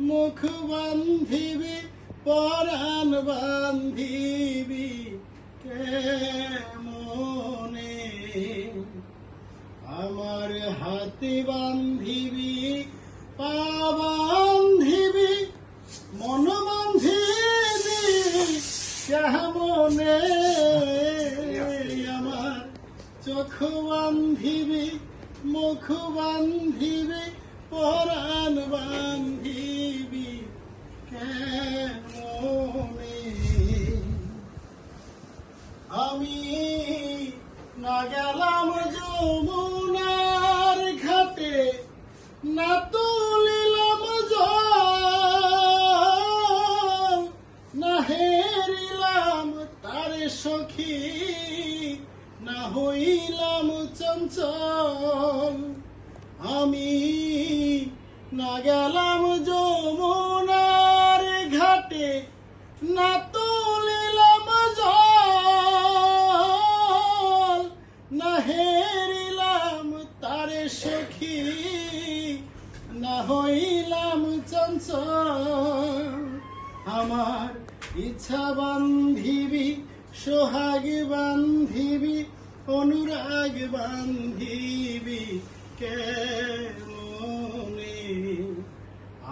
মুখ বান্ধিবি পরাণ বান্ধিবি মনে আমার হাতে বান্ধিবি পা বান্ধিবি মন বান্ধিবি মনে আমার চোখ বান্ধিবি মুখ বান্ধিবি পরাণ বান্ধিবি কেমনে? আমি না গেলাম ঘাটে, না তুলিলাম না হেরিলাম সখী, না হইলাম আমি না গেলাম যমুনার ঘাটে, না তুলিলাম জল, না হেরিলাম তারে সখী, না হইলাম চঞ্চল। আমার ইচ্ছা বান্ধিবি, সোহাগ বান্ধিবি, অনুরাগ বান্ধিবি কেমনে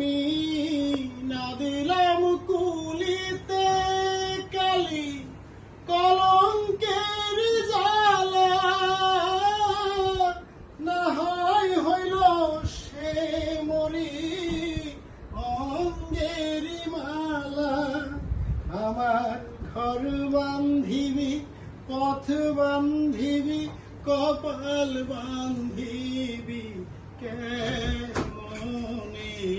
আমি না দিলাম কুলিতে কালি কলঙ্কের জ্বালা। না হইল সে মরি অঙ্গের মালা। আমার ঘর বান্ধিবি, পথ বান্ধিবি, কপাল বান্ধিবি কেমনে